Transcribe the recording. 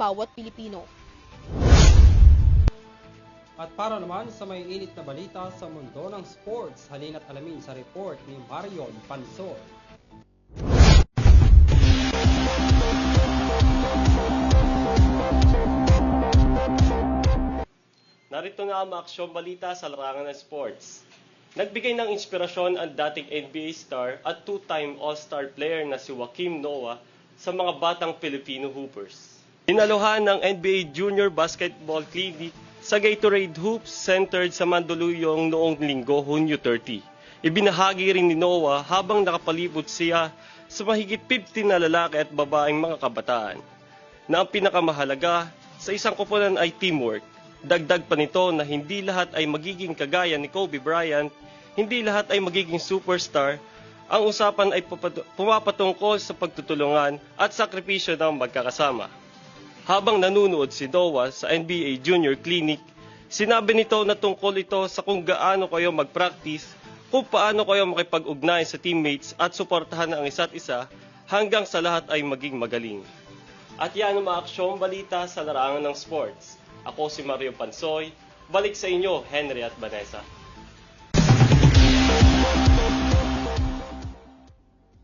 bawat Pilipino. At para naman sa may init na balita sa mundo ng sports, halina't alamin sa report ni Marion Pansor. Narito na ang aksyong balita sa larangan ng sports. Nagbigay ng inspirasyon ang dating NBA star at two-time All-Star player na si Joaquim Noah sa mga batang Filipino hoopers. Dinaluhan ng NBA Junior Basketball Clinic sa Gatorade Hoops centered sa Mandaluyong noong linggo, Hunyo 30. Ibinahagi rin ni Noah habang nakapalibot siya sa mahigit 50 na lalaki at babaeng mga kabataan na ang pinakamahalaga sa isang koponan ay teamwork. Dagdag pa nito na hindi lahat ay magiging kagaya ni Kobe Bryant, hindi lahat ay magiging superstar, ang usapan ay pumapatungkol sa pagtutulungan at sakripisyo ng magkakasama. Habang nanunood si Noah sa NBA Junior Clinic, sinabi nito na tungkol ito sa kung gaano kayo mag-practice, kung paano kayo makipag-ugnay sa teammates at suportahan ang isa't isa hanggang sa lahat ay maging magaling. At yan ang mga aksyong balita sa larangan ng sports. Ako si Mario Pansoy. Balik sa inyo, Henry at Vanessa.